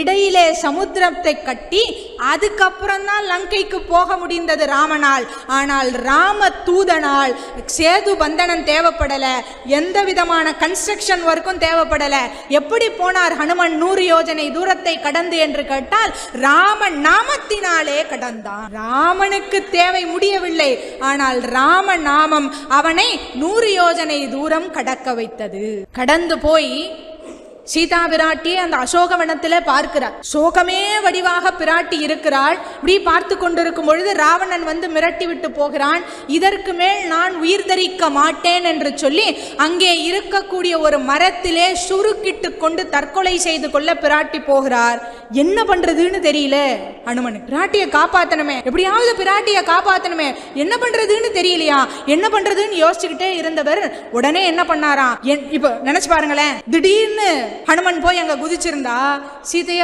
இடையிலே சமுத்திரத்தை கட்டி அதுக்கப்புறம் தான் லங்கைக்கு போக முடிந்தது ராமனால். ஆனால் ராம தூதனால் சேது பந்தனம் தேவைப்படலை. எந்த விதமான கன்ஸ்ட்ரக்ஷன் ஒர்க்கும் தேவைப்படலை. எப்படி போனார் ஹனுமன் நூறு யோஜனை தூரத்தை கடந்து என்று கேட்டால் ராம நாமத்தினாலே கடந்தான். ராமனுக்கு தேவை முடியவில்லை. ஆனால் ராம நாமம் அவனை நூறு யோஜனை தூரம் கடக்க வைத்தது. கடந்து போய் சீதா பிராட்டி அந்த அசோகவனத்துல பார்க்கிறார். சோகமே வடிவாக பிராட்டி இருக்கிறாள். இப்படி பார்த்து கொண்டிருக்கும் பொழுது ராவணன் வந்து மிரட்டி விட்டு போகிறான். இதற்கு மேல் நான் உயிர் தரிக்க மாட்டேன் என்று சொல்லி அங்கே இருக்கக்கூடிய ஒரு மரத்திலே சுருக்கிட்டு கொண்டு தற்கொலை செய்து கொள்ள பிராட்டி போகிறார். என்ன பண்றதுன்னு தெரியல. அனுமன் பிராட்டியை காப்பாத்தணுமே. எப்படியாவது பிராட்டியை காப்பாத்தணுமே. என்ன பண்றதுன்னு தெரியலையா? என்ன பண்றதுன்னு யோசிச்சுக்கிட்டே இருந்தவர் உடனே என்ன பண்ணாராம்? என்- இப்போ நினைச்சு பாருங்களேன். திடீர்னு ஹனுமன் போய் அங்க குதிச்சிருந்தா சீதைய